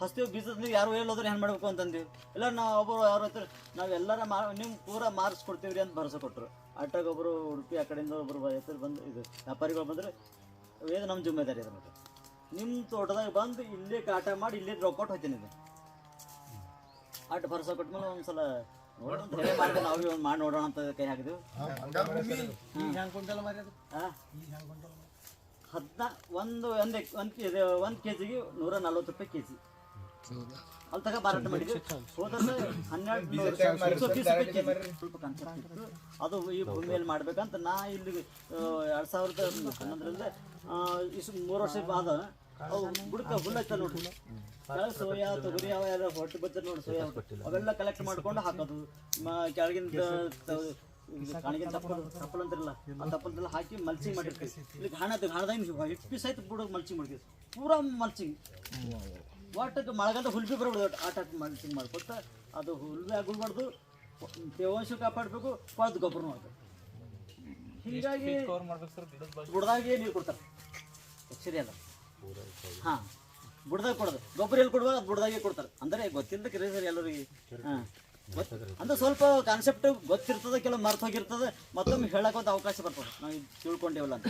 ಹಸ್ತೇವ್ ಬೀಜದ ಯಾರು ಎಲ್ಲೋದ್ರೆ ಏನು ಮಾಡಬೇಕು ಅಂತಂದೇವು. ಇಲ್ಲ ನಾವು ಒಬ್ಬರು ಯಾರು ಹತ್ರ ನಾವು ಎಲ್ಲರ ಮಾ ನಿಮ್ಮ ಪೂರ ಮಾರ್ಕ್ಸ್ ಕೊಡ್ತೀವಿ ರೀ ಅಂತ ಭರವಸೆ ಕೊಟ್ಟರು ಅಟ್ಟಾಗ ಒಬ್ಬರು ಉಡುಪಿ ಆ ಕಡೆಯಿಂದ ಒಬ್ಬರು ಬಂದು ಇದು ವ್ಯಾಪಾರಿಗಳು ಬಂದರೆ ಇದು ನಮ್ಮ ಜುಮ್ಮೆದಾರಿ ಅದ ಮತ್ತೆ. ನಿಮ್ಮ ತೋಟದಾಗ ಬಂದು ಇಲ್ಲೇ ಕಾಟ ಮಾಡಿ ಇಲ್ಲೇ ಡ್ರಾಪ್ ಔಟ್ ಹೋಗ್ತೀನಿ ಇದು ಅಟ್ ಭರವಸೆ ಕೊಟ್ಮೇಲೆ ಒಂದ್ಸಲ ನೋಡೋಣ ಧೈರ್ಯ ಮಾಡಿದೆ ನಾವು ಒಂದು ಮಾಡಿ ನೋಡೋಣ ಅಂತ ಕೈ ಹಾಕಿದೆವು. ಹದಿನಾ ಒಂದು ಒಂದು ಎಕ್- ಒಂದು ಕೆ ಜಿ ಒಂದು ಕೆ ಜಿಗೆ ನೂರ ನಲ್ವತ್ತು ರೂಪಾಯಿ ಕೆ ಜಿ ಅಲ್ಲಿ ತಗ ಮಾರಾಟ ಮಾಡಿದ್ವಿ. ಹೋದ್ರೆ ಹನ್ನೆರಡು ನೂರು ಸ್ವಲ್ಪ ಕಾನ್ಸೆಪ್ಟ್ ಇತ್ತು ಅದು ಈ ಭೂಮಿಯಲ್ಲಿ ಮಾಡ್ಬೇಕಂತ ನಾ ಇಲ್ಲಿ ಎರಡು ಸಾವಿರದ ಹನ್ನೊಂದರಿಂದ ಮೂರು ವರ್ಷ ಆದ. ಅವು ಬುಡಕ ಹುಲ್ಲೈತ ನೋಡ್ರಿ. ಕೆಳಗೆ ಸೋಯಾ ತೊಗರಿ ಅವ ಎಲ್ಲ ಹೊಟ್ಟೆ ಬರ್ತದೆ ನೋಡಿ ಸೋಯಾ ಅವೆಲ್ಲ ಕಲೆಕ್ಟ್ ಮಾಡ್ಕೊಂಡು ಹಾಕೋದು. ಕೆಳಗಿಂದ ಕಾಣಿಗೆ ತಪ್ಪಲು ತಪ್ಪಲು ಅಂತಿರಲ್ಲ, ಆ ತಪ್ಪಲ್ದೆಲ್ಲ ಹಾಕಿ ಮಲ್ಚಿಂಗ್ ಮಾಡಿರ್ತೀವಿ. ಇಲ್ಲಿ ಗಾಣ ಗಾಣದಾಗ ಹಿಪ್ಪಿ ಸಹಿತ ಬುಡ ಮಲ್ಚಿಂಗ್ ಮಾಡ್ತೀವಿ ಪೂರಾ ಮಲ್ಚಿಂಗ್ ಒಟ್ಟಕ್ಕೆ ಮಳೆಗಾಲದ ಹುಲ್ಬಿ ಬರಬಾರ್ದು ಟೈಪ್ ಮಲ್ಚಿಂಗ್ ಮಾಡ್ಕೊತ ಅದು ಹುಲ್ಬಿ ಆಗಬಾರ್ದು ತೇವಾಂಶ ಕಾಪಾಡಬೇಕು, ಕೊಳದ ಗೊಬ್ಬರ ಮಾಡ್ಬೇಕು ಹೀಗಾಗಿ ಬುಡದಾಗೆ ನೀರು ಕೊಡ್ತಾರೆ. ಸರಿ ಅಲ್ಲ ಹಾಂ ಬುಡದಾಗ ಕೊಡೋದು. ಗೊಬ್ಬರ ಎಲ್ಲಿ ಕೊಡುವಾಗ ಅದು ಬುಡದಾಗೆ ಕೊಡ್ತಾರೆ. ಅಂದರೆ ಗೊತ್ತಿಲ್ಲದ ರೀ ಸರ್ ಎಲ್ಲರಿಗೆ. ಹಾಂ. ಅಂದ್ರೆ ಸ್ವಲ್ಪ ಕಾನ್ಸೆಪ್ಟ್ ಗೊತ್ತಿರ್ತದೆ ಕೆಲವು ಮರ್ತು ಹೋಗಿರ್ತದೆ ಮತ್ತೊಮ್ಮೆ ಹೇಳೋಕ್ಕಂತ ಅವಕಾಶ ಬರ್ತದೆ. ನಾವು ತಿಳ್ಕೊಂಡೇವಲ್ಲ ಅಂತ.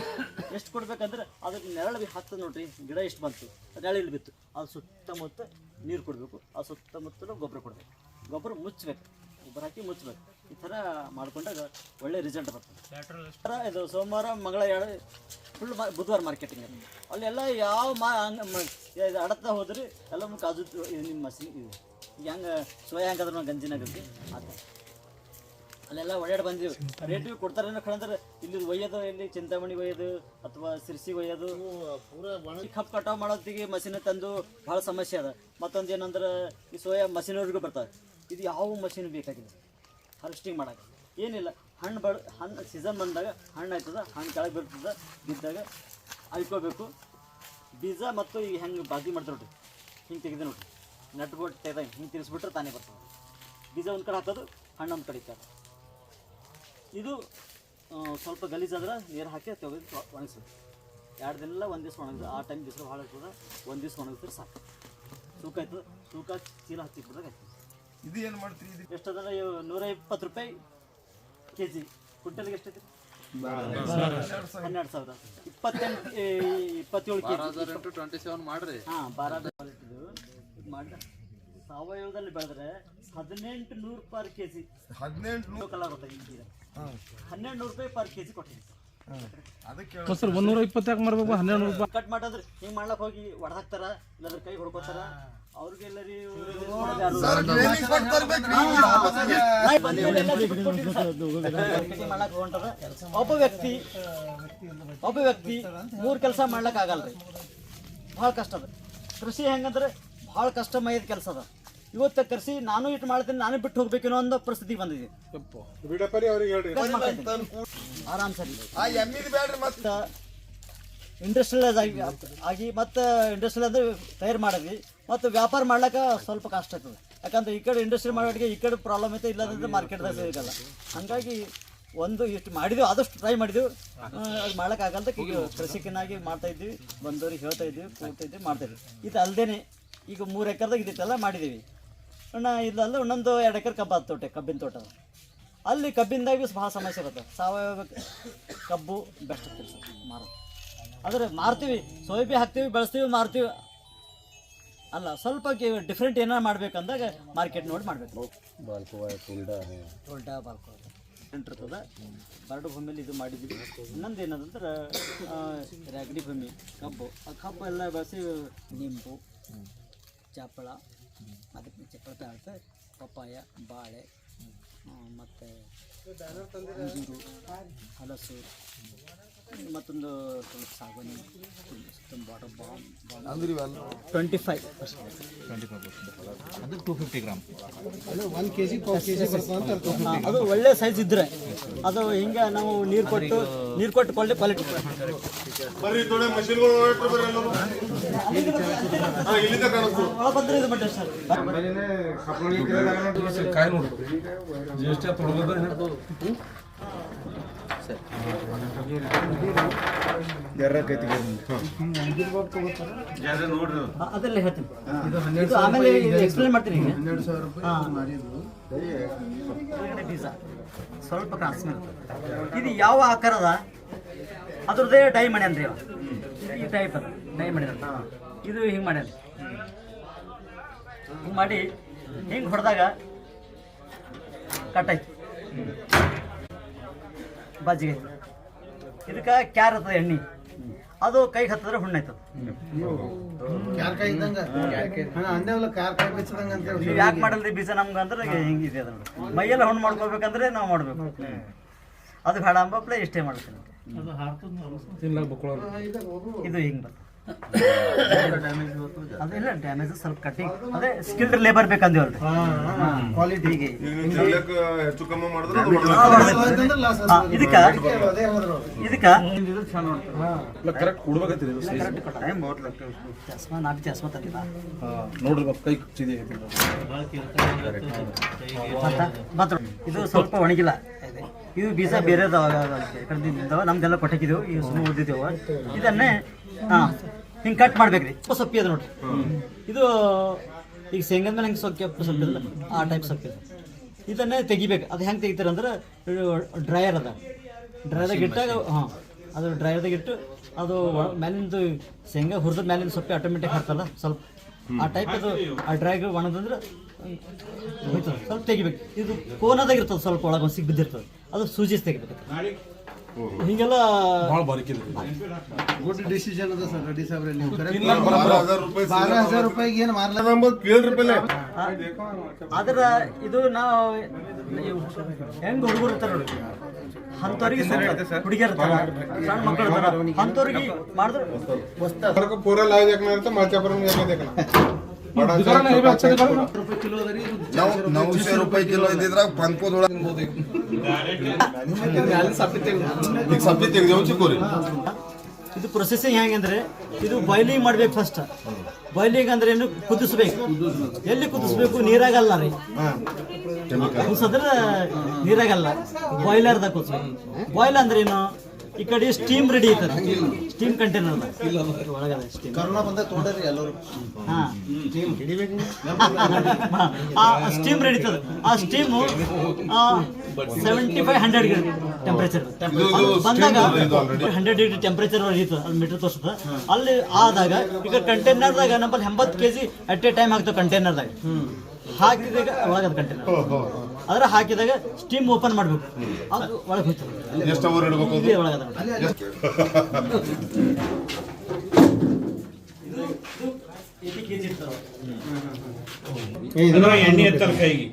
ಎಷ್ಟು ಕೊಡ್ಬೇಕಂದ್ರೆ ಅದಕ್ಕೆ ನೆರಳು ಬಿ ಹಾಕ್ತದೆ ನೋಡ್ರಿ ಗಿಡ ಎಷ್ಟು ಬಂತು. ನೆರಳು ಬಿತ್ತು? ಅದು ಸುತ್ತಮುತ್ತ ನೀರು ಕೊಡಬೇಕು. ಆ ಸುತ್ತಮುತ್ತಲೂ ಗೊಬ್ಬರ ಕೊಡಬೇಕು. ಗೊಬ್ಬರ ಮುಚ್ಚಬೇಕು ಗೊಬ್ಬರ ಹಾಕಿ ಮುಚ್ಚಬೇಕು ಈ ಥರ ಮಾಡ್ಕೊಂಡಾಗ ಒಳ್ಳೆ ರಿಸಲ್ಟ್ ಬರ್ತದೆ. ಥರ ಇದು ಸೋಮವಾರ ಮಂಗಳ ಎರಡು ಫುಲ್ ಬುಧವಾರ ಮಾರ್ಕೆಟಿಂಗ್ ಅಲ್ಲಿ. ಅಲ್ಲೆಲ್ಲ ಯಾವ ಮಾ ಅಡತ್ತಾ ಹೋದ್ರಿ ಎಲ್ಲ ಕಾಜು ನಿಮ್ಮ ಮಸಿ ಇದು ಹೆಂಗೆ ಸೋಯಾ ಹೆಂಗಂದ್ರೆ ನಾವು ಗಂಜಿನ ಥರ ಅಲ್ಲೆಲ್ಲ ಓಡಾಡಿ ಬಂದಿವಿ. ರೇಟ್ ಕೊಡ್ತಾರೆ ಏನೋ ಇಲ್ಲಿ ಒಯ್ಯೋದು ಇಲ್ಲಿ ಚಿಂತಾಮಣಿ ಒಯ್ಯೋದು ಅಥವಾ ಸಿರ್ಸಿ ಒಯ್ಯೋದು. ಕಪ್ ಕಟಾವ್ ಮಾಡೋತ್ತಿಗೆ ಮಷಿನ್ ತಂದು ಭಾಳ ಸಮಸ್ಯೆ ಅದ. ಮತ್ತೊಂದು ಏನಂದ್ರೆ ಈ ಸೋಯಾ ಮಷಿನವ್ರಿಗೂ ಬರ್ತಾವೆ. ಇದು ಯಾವ ಮಷಿನ್ ಬೇಕಾಗಿದೆ ಹಾರ್ವೆಸ್ಟಿಂಗ್ ಮಾಡಕ್ಕೆ. ಏನಿಲ್ಲ, ಹಣ್ಣು ಬಡ, ಹಣ್ಣು ಸೀಸನ್ ಬಂದಾಗ ಹಣ್ಣು ಆಯ್ತದ, ಹಣ್ಣು ಕೆಳಗೆ ಬರ್ತದ, ಬಿದ್ದಾಗ ಅಳ್ಕೋಬೇಕು ಬೀಜ ಮತ್ತು ಈಗ ಹೆಂಗೆ ಬಾಜಿ ಮಾಡ್ತಾರೆ ನೋಡ್ರಿ, ಹಿಂಗೆ ತೆಗೆದು ನೋಡ್ರಿ. ನಟ್ಬೋಟ್ ಬೋಟ್ ತೆಗೆದಾಗ ಹಿಂಗೆ ತಿರ್ಸ್ಬಿಟ್ರೆ ತಾನೇ ಬರ್ತದೆ. ಬೀಜ ಒಂದು ಕಡೆ ಹಾಕೋದು, ಹಣ್ಣು ಒಂದು ಕಡೆ ಇಕ್ಕೋದು. ಇದು ಸ್ವಲ್ಪ ಗಲೀಜಾದ್ರೆ ನೀರು ಹಾಕಿ ತೆಗೆದು ಒಣಗಿಸೋದು. ಎರಡು ದಿನ ಒಂದು ದಿವಸ ಒಣಗಿದ್ರೆ ಆ ಟೈಮ್ ಬಿಸಿಲು ಭಾಳ ಇರ್ತದೆ, ಒಂದು ದಿವಸ ಒಣಗಿದ್ರೆ ಸಾಕು. ತೂಕ ಆಯ್ತದೆ ತೂಕ ಚೀಲ ಹತ್ತಿಕ್ಬಿಟ್ರೆ ಆಯ್ತು ಇದು ಏನು ಮಾಡ್ತೀರಿ? ಇದು ಎಷ್ಟದ ಇವು ನೂರ ಇಪ್ಪತ್ತು ರೂಪಾಯಿ ಕೆ ಜಿ ಕುಂಟಲ್ಗೆ ಎಷ್ಟೈತಿ? ಹನ್ನೆರಡು ಸಾವಿರ. ಇಪ್ಪತ್ತೆಂಟು ಇಪ್ಪತ್ತೇಳು ಕೆ ಜಿ ಟ್ವೆಂಟಿ ಸೆವೆನ್ ಮಾಡ್ರಿ. ಹಾಂ ಬಾರ ಕ್ವಾಲಿಟಿದು ಇದು ಮಾಡಿ ಸಾವಯವದಲ್ಲಿ ಬೆಳೆದ್ರೆ ಹದಿನೆಂಟು ನೂರು ಪರ್ ಕೆ ಜಿ ಹದಿನೆಂಟು ನೂರು. ಕಲರ್ ಬರ್ತದೆ ಹನ್ನೆರಡು ನೂರು ರೂಪಾಯಿ ಪರ್ ಕೆ ಜಿ ಕೊಟ್ಟಿದ್ದೀನಿ ಸರ್ ಒಂದೂರ ಇಪ್ಪತ್ತು ಯಾಕೆ ಮಾಡ್ಬೇಕು ಹನ್ನೆರಡು ನೂರು ರೂಪಾಯಿ. ಕಟ್ ಮಾಡಿದ್ರೆ ಹಿಂಗೆ ಮಾಡ್ಲಕ್ಕೆ ಹೋಗಿ ಹೊಡೆದಾಕ್ತಾರ ಇಲ್ಲಾಂದ್ರೆ ಕೈ ಹೊಡ್ಕೋತಾರ? ಒಬ್ಬ ವ್ಯಕ್ತಿ ಒಬ್ಬ ವ್ಯಕ್ತಿ ಮೂರು ಕೆಲಸ ಮಾಡ್ಲಕ್ ಆಗಲ್ರಿ. ಭಾಳ ಕಷ್ಟ ಅದ. ಕೃಷಿ ಹೆಂಗಂದ್ರೆ ಭಾಳ ಕಷ್ಟಮಯದ ಕೆಲಸ ಅದ. ಇವತ್ತು ಕೃಷಿ ನಾನು ಇಟ್ಟು ಮಾಡ್ತೀನಿ ನಾನು ಬಿಟ್ಟು ಹೋಗ್ಬೇಕೇನೋ ಅನ್ನೋ ಪರಿಸ್ಥಿತಿ ಬಂದಿದೆ ಬಿಡಪ್ಪರಿ ಅವ್ರಿಗೆ ಹೇಳ್ರಿ. ಆರಾಮ್ ಸರಿ. ಇಂಡಸ್ಟ್ರಿಯಲೈಸ್ ಆಗಿ ಆಗಿ ಮತ್ತು ಇಂಡಸ್ಟ್ರಿಯಲ್ ಅಂದ್ರೆ ತಯಾರು ಮಾಡಿದ್ವಿ. ಮತ್ತು ವ್ಯಾಪಾರ ಮಾಡ್ಲಿಕ್ಕೆ ಸ್ವಲ್ಪ ಕಷ್ಟ ಆಗ್ತದೆ. ಯಾಕಂದ್ರೆ ಈ ಕಡೆ ಇಂಡಸ್ಟ್ರಿ ಮಾಡೋರಿಗೆ ಈ ಕಡೆ ಪ್ರಾಬ್ಲಮ್ ಐತೆ ಇಲ್ಲದಂದ್ರೆ ಮಾರ್ಕೆಟ್ದಾಗ ಸಿಗಲ್ಲ ಹಾಗಾಗಿ ಒಂದು ಇಷ್ಟು ಮಾಡಿದ್ವಿ, ಆದಷ್ಟು ಟ್ರೈ ಮಾಡಿದ್ವಿ. ಅದು ಮಾಡೋಕ್ಕಾಗಲ್ದ ಈಗ ಕೃಷಿಕನಾಗಿ ಮಾಡ್ತಾ ಇದ್ವಿ, ಬಂದವ್ರಿಗೆ ಹೇಳ್ತಾ ಇದ್ವಿ ಕೊಡ್ತಾ ಇದ್ವಿ, ಮಾಡ್ತಾ ಇದ್ವಿ. ಇದು ಅಲ್ಲದೇ ಈಗ ಮೂರು ಎಕರೆದಾಗ ಇದಿಟ್ಟೆಲ್ಲ ಮಾಡಿದ್ದೀವಿ ಅಣ್ಣ, ಇಲ್ಲಲ್ಲ ಇನ್ನೊಂದು ಎರಡು ಎಕರೆ ಕಬ್ಬು ತೋಟ ಕಬ್ಬಿನ ತೋಟ. ಅಲ್ಲಿ ಕಬ್ಬಿಂದಾಗ ಭಾಳ ಸಮಸ್ಯೆ ಇರುತ್ತೆ ಸಾವಯವ ಕಬ್ಬು ಬೆಸ್ಟ್ ಮಾರೋದು. ಆದರೆ ಮಾರ್ತೀವಿ ಸೋಯಾಬಿ ಹಾಕ್ತೀವಿ, ಬೆಳೆಸ್ತೀವಿ, ಮಾರ್ತೀವಿ. ಅಲ್ಲ ಸ್ವಲ್ಪ ಡಿಫ್ರೆಂಟ್ ಏನಾರು ಮಾಡ್ಬೇಕಂದಾಗ ಮಾರ್ಕೆಟ್ ನೋಡಿ ಮಾಡಬೇಕು. ಉಲ್ಟಾ ಇರ್ತದೆ. ಬರಡು ಭೂಮಿಯಲ್ಲಿ ಇದು ಮಾಡಿದ್ವಿ ಇನ್ನೊಂದು ಏನದಂದ್ರೆ ರಾಗಡಿ ಭೂಮಿ ಕಬ್ಬು. ಆ ಕಬ್ಬು ಎಲ್ಲ ಬೆಳೆಸಿ ನಿಂಬು ಚಪ್ಪಳ ಅದಕ್ಕೆ ಚಪ್ಪಳ ತಾಳ್ತೆ ಪಪ್ಪಾಯ ಬಾಳೆ ಮತ್ತು ಹಲಸು ಮತ್ತೊಂದು ಸ್ವಲ್ಪ ಬಾಂಬ್ ಅಂದ್ರೆ ಇವೆಲ್ಲ ಟ್ವೆಂಟಿ ಫೈವ್ ಅದು ಒಳ್ಳೆ ಸೈಜ್ ಇದ್ರೆ. ಅದು ಹಿಂಗೆ ನಾವು ನೀರು ಕೊಟ್ಟು ನೀರು ಕೊಟ್ಟು ಕೊಳ್ಳೆ ಕ್ವಾಲಿಟಿ ಬರ್ರಿ ತೊಡೆ ಮಷಿನ್ಗಳು ನೋಡ್ರಿ ಬರ್ರಿ ಎಲ್ಲರೂ. ಹಾ ಇಲ್ಲಿಂದ ಕಾಣಿಸ್ತು ಒಳ ಬಂದ್ರೆ ಇದು ಮಟ್ಟ ಸರ್ ಕಾಯಿ ನೋಡ್ರಿ ಜಿ ಎಸ್ ಟಿ ಸ್ವಲ್ಪ ಇದು ಯಾವ ಆಕಾರದ? ಅದ್ರದ್ದೇ ಡೈ ಮಾಡ್ಯಾನ್ರಿ ಅವ ಈ ಟೈಪ್ ಅದ ಡೈ ಇದು ಹಿಂಗೆ ಮಾಡ್ಯಾನ ಹಿಂಗೆ ಮಾಡಿ, ಹಿಂಗೆ ಹೊಡೆದಾಗ ಕಟ್ಟಾಯ್ತು ಬಾಜಿಗೆ ಇದಕ್ಕೆ ಕ್ಯಾರ್ ಹತ್ತದ ಎಣ್ಣೆ. ಅದು ಕೈಗೆ ಹತ್ತಿದ್ರೆ ಹುಣ್ಣಾಯ್ತದ ಆಯ್ತದ. ಯಾಕೆ ಮಾಡಲ್ರಿ ಬೀಜ ನಮ್ಗೆ ಅಂದ್ರೆ ಹಿಂಗಿದೆ ಅದು. ಮೈಯೆಲ್ಲ ಹುಣ್ಣು ಮಾಡ್ಕೋಬೇಕಂದ್ರೆ ನಾವು ಮಾಡಬೇಕು. ಅದು ಬೇಡ ಅಂಬಪ್ಲೆ ಇಷ್ಟೇ ಮಾಡ್ತೀನಿ. ಇದು ಹಿಂಗೆ ಬರ್ತದೆ. ಅದೆಲ್ಲ ಡ್ಯಾಮೇಜ್ ಸ್ವಲ್ಪ ಕಟ್ಟಿಂಗ್ ಅದೇ ಸ್ಕಿಲ್ಡ್ ಲೇಬರ್ ಬೇಕಂದೇವಲ್ರಿ ಕ್ವಾಲಿಟಿ ಹೀಗೆ ಹೆಚ್ಚು ಕಮ್ಮಿ ಮಾಡಿದ್ರೆ ಇದಕ್ಕ ಇದಕ್ಕ ಕರೆಕ್ಟ್. ಚಸ್ಮಾ ನಾಟಿ ಚಸ್ಮಾ ತಂದಿಲ್ಲ. ನೋಡ್ರಿ ಮತ್ತೆ ಕೈ ಕುಚ್ಚಿದೆ. ಇದು ಸ್ವಲ್ಪ ಒಣಗಿಲ್ಲ. ಇದೆ. ಬೀಜ ಬೇರೆ ಕಡ್ದಿದ್ದಾವ ನಮ್ದೆಲ್ಲ ಕೊಟ್ಟಿದ್ದೆವು ಈಗ ಸುಮ್ಮನೆ ಓದಿದ್ದೇವ ಇದನ್ನೇ ಹಾಂ ಹಿಂಗೆ ಕಟ್ ಮಾಡ್ಬೇಕ್ರಿ ಸೊಪ್ಪಿ ಅದ ನೋಡ್ರಿ. ಇದು ಈಗ ಶೇಂಗದ ಮೇಲೆ ಹೆಂಗೆ ಸೊಪ್ಪಿ ಉಪ್ಪು ಸೊಪ್ಪಿ ಅದ ಆ ಟೈಪ್ ಸೊಪ್ಪಿ ಅದ ಇದನ್ನೇ ತೆಗಿಬೇಕು. ಅದು ಹೆಂಗೆ ತೆಗಿತಾರಂದ್ರೆ ಡ್ರೈಯರ್ ಅದ. ಡ್ರೈದಾಗ ಇಟ್ಟಾಗ ಹಾಂ ಅದು ಡ್ರೈಯರ್ದಾಗ ಇಟ್ಟು ಅದು ಮೇಲಿಂದು ಶೇಂಗಾ ಹುರಿದ ಮೇಲಿನ ಸೊಪ್ಪಿ ಆಟೋಮೆಟಿಕ್ ಹಾಕ್ತಲ್ಲ ಸ್ವಲ್ಪ. ಆ ಟೈಪ್ ಅದು ಆ ಡ್ರೈಗೆ ಒಣದಂದ್ರೆ ಸ್ವಲ್ಪ ತೆಗಿಬೇಕು. ಇದು ಕೋನದಾಗಿರ್ತದೆ ಸ್ವಲ್ಪ ಒಳಗೆ ಸಿಗ್ ಬಿದ್ದಿರ್ತದೆ. ಅದು ಸೂಜಿ ತೆಗಿಬೇಕು. ಹಿಂಗೆಲ್ಲ ಭಾಳ ಗುಡ್ ಡಿಸಿಷನ್ ಅದ ಸರ್ ರೆಡ್ಡಿ ರೂಪಾಯಿಗೆ ಏನು ಮಾರ್ಲದ ಅಂಬೋದು ಕೇಳ್ರಿ ಪಲ್ಲೆ ಇದು ನಾವು ಹೆಂಗ್ ಹುಡುಗರು ಇರ್ತಾರೆ ನೋಡಿ. ಅಂಥವ್ರಿಗೆ ಹುಡುಗಿಯರ್ ಸಣ್ಣ ಮಕ್ಕಳು ಇರ್ತಾರೆ. ಅಂಥವ್ರಿಗೆ ಮಾಡಿದ್ರೆ ಪೂರ ರೂಪಾಯಿ ಕಿಲೋ ಇದು ಪ್ರೊಸೆಸಿಂಗ್ ಹೆಂಗಂದ್ರೆ ಇದು ಬಾಯ್ಲಿಂಗ್ ಮಾಡ್ಬೇಕು ಫಸ್ಟ್ ಬಾಯ್ಲಿಂಗ್ ಅಂದ್ರೆ ಏನು ಕುದಿಸ್ಬೇಕು. ಎಲ್ಲಿ ಕುದಿಸ್ಬೇಕು? ನೀರಾಗಲ್ಲ ರೀ. ಕುದಿಸಿದ್ರೆ ನೀರಾಗಲ್ಲ. ಬಾಯ್ಲರ್ದಾಗ ಕುದಿಸ್ಬೇಕು. ಬಾಯ್ಲ್ ಅಂದ್ರೆ ಏನು ಈ ಕಡೆ ಸ್ಟೀಮ್ ರೆಡಿ ಐತದ ಸ್ಟೀಮ್ ಕಂಟೈನರ್ ಒಳಗದ ಸ್ಟೀಮ್ ಕರೋನಾ ಬಂದ ತೋಡರಿ ಎಲ್ಲರೂ. ಹಾ. ಆ ಸ್ಟೀಮ್ ರೆಡಿ ಐತದ ಆ steam seventy five hundred temperature ಬಂದಾಗ ಹಂಡ್ರೆಡ್ ಡಿಗ್ರಿ ಟೆಂಪರೇಚರ್ ಇತ್ತು ಅಲ್ಲಿ ಮೀಟರ್ ತೋರಿಸ್ತದ ಅಲ್ಲಿ ಆದಾಗ ಈಗ ಕಂಟೈನರ್ದಾಗ ನಮ್ಮಲ್ಲಿ ಎಂಬತ್ತು K G at a time ಆಗ್ತದೆ ಕಂಟೈನರ್ದಾಗ ಹಾಕಿದಾಗ ಒಳಗದ ಕಂಟೈನರ್ ಅದ್ರ ಹಾಕಿದಾಗ ಸ್ಟೀಮ್ ಓಪನ್ ಮಾಡ್ಬೇಕು. ಅದು ಒಳಗೆ ಹೋಗ್ತದೆ ಎಷ್ಟು ಅವರ್ ಇಡಬೇಕು ಅದು? ಇದೇ ಒಳಗದ ಎಣ್ಣೆ ಎತ್ತರ ಕೈಗೆ.